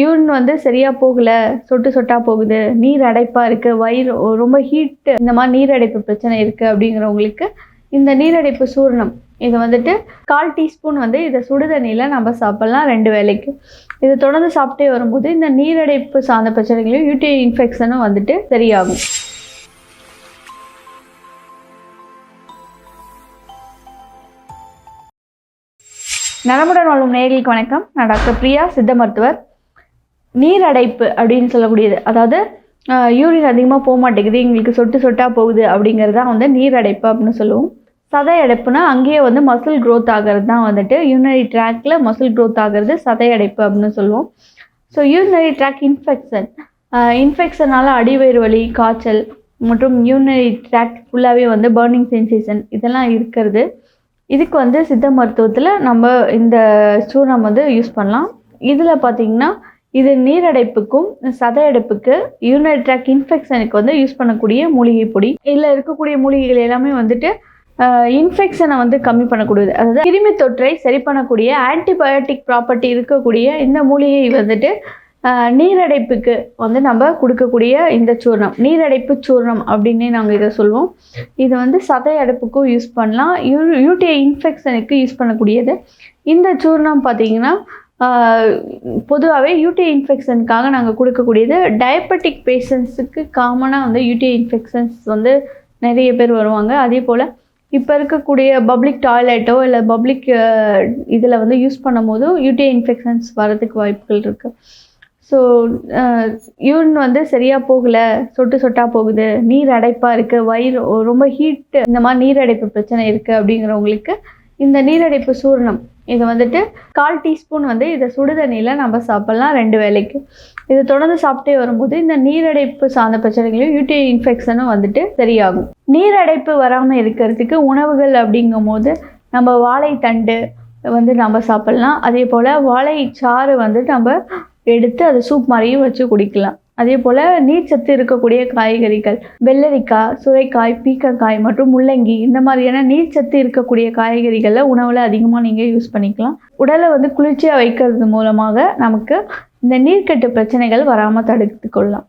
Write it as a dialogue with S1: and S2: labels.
S1: Urine வந்து சரியாக போகல சொட்டு சொட்டாக போகுது நீர் அடைப்பாக இருக்குது வயிறு ரொம்ப ஹீட்டு இந்த மாதிரி நீரடைப்பு பிரச்சனை இருக்குது அப்படிங்கிறவங்களுக்கு இந்த நீரடைப்பு சூரணம். இது வந்துட்டு கால் டீஸ்பூன் வந்து இதை சுடுதண்ணியில் நம்ம சாப்பிட்லாம் ரெண்டு வேளைக்கு. இது தொடர்ந்து சாப்பிட்டே வரும்போது இந்த நீரடைப்பு சார்ந்த பிரச்சனைகளையும் யூடிஐ இன்ஃபெக்ஷனும் வந்துட்டு சரியாகும். நலமுடன் வாழும் நேர்களுக்கு வணக்கம். நான் டாக்டர் பிரியா சித்த மருத்துவர். நீரடைப்பு அப்படின்னு சொல்லக்கூடியது. அதாவது யூரின் அதிகமாக போக மாட்டேங்குது எங்களுக்கு சொட்டு சொட்டாக போகுது அப்படிங்கிறது தான் வந்து நீரடைப்பு அப்படின்னு சொல்லுவோம். சதை அடைப்புனா அங்கேயே வந்து மசில் க்ரோத் ஆகிறது தான் வந்துட்டு. யூனரி ட்ராக்ல மசில் க்ரோத் ஆகிறது சதை அடைப்பு அப்படின்னு சொல்லுவோம். ஸோ யூரினரி ட்ராக் இன்ஃபெக்ஷன் இன்ஃபெக்ஷனால் அடிவயிறு வலி காய்ச்சல் மற்றும் யூரினரி ட்ராக் ஃபுல்லாகவே வந்து பர்னிங் சென்சேஷன் இதெல்லாம் இருக்கிறது. இதுக்கு வந்து சித்த மருத்துவத்தில் நம்ம இந்த சூர்ணம் வந்து யூஸ் பண்ணலாம். இதில் பார்த்தீங்கன்னா இது நீரடைப்புக்கும் சதையடைப்புக்கு யூரினரி ட்ராக் இன்ஃபெக்ஷனுக்கு வந்து யூஸ் பண்ணக்கூடிய மூலிகை பொடி. இதில் இருக்கக்கூடிய மூலிகைகள் எல்லாமே வந்துட்டு இன்ஃபெக்ஷனை வந்து கம்மி பண்ணக்கூடியது. அதாவது கிருமி தொற்றை சரி பண்ணக்கூடிய ஆன்டிபயோட்டிக் ப்ராப்பர்ட்டி இருக்கக்கூடிய இந்த மூலிகை வந்துட்டு நீரடைப்புக்கு வந்து நம்ம கொடுக்கக்கூடிய இந்த சூர்ணம். நீரடைப்பு சூர்ணம் அப்படின்னே நாங்கள் இதை சொல்லுவோம். இது வந்து சதை அடைப்புக்கும் யூஸ் பண்ணலாம். யூ யூடிஐ இன்ஃபெக்ஷனுக்கு யூஸ் பண்ணக்கூடியது. இந்த சூர்ணம் பார்த்தீங்கன்னா பொதுவாகவே யூடிஐ இன்ஃபெக்ஷனுக்காக நாங்கள் கொடுக்கக்கூடியது டயபெட்டிக் பேஷண்ட்ஸுக்கு காமனாக வந்து யூடிஐ இன்ஃபெக்ஷன்ஸ் வந்து நிறைய பேர் வருவாங்க. அதே போல் இப்போ இருக்கக்கூடிய பப்ளிக் டாய்லெட்டோ இல்லை பப்ளிக் இதில் வந்து யூஸ் பண்ணும்போது யூடிஐ இன்ஃபெக்ஷன்ஸ் வரதுக்கு வாய்ப்புகள் இருக்குது ஸோ யூரின் வந்து சரியாக போகலை சொட்டு சொட்டாக போகுது நீர் அடைப்பாக இருக்குது வயிறு ரொம்ப ஹீட்டு இந்த மாதிரி நீரடைப்பு பிரச்சனை இருக்குது அப்படிங்கிறவங்களுக்கு இந்த நீரடைப்பு சூரணம் இது வந்துட்டு கால் டீஸ்பூன் வந்து இதை சுடுதண்ணியில் நம்ம சாப்பிட்லாம் ரெண்டு வேளைக்கு. இது தொடர்ந்து சாப்பிட்டே வரும்போது இந்த நீரடைப்பு சார்ந்த பிரச்சனைகளையும் யூடி இன்ஃபெக்ஷனும் வந்துட்டு சரியாகும். நீரடைப்பு வராமல் இருக்கிறதுக்கு உணவுகள் அப்படிங்கும்போது நம்ம வாழைத்தண்டு வந்து நம்ம சாப்பிட்லாம். அதே போல் வாழைச்சாறு வந்து நம்ம எடுத்து அதை சூப் மாதிரியும் வச்சு குடிக்கலாம். அதே போல் நீர்ச்சத்து இருக்கக்கூடிய காய்கறிகள் வெள்ளரிக்காய் சுரைக்காய் பீக்கக்காய் மற்றும் முள்ளங்கி இந்த மாதிரியான நீர்ச்சத்து இருக்கக்கூடிய காய்கறிகளை உணவில் அதிகமாக நீங்கள் யூஸ் பண்ணிக்கலாம். உடலை வந்து குளிர்ச்சியாக வைக்கிறது மூலமாக நமக்கு இந்த நீர்க்கட்டு பிரச்சனைகள் வராமல் தடுத்து கொள்ளலாம்.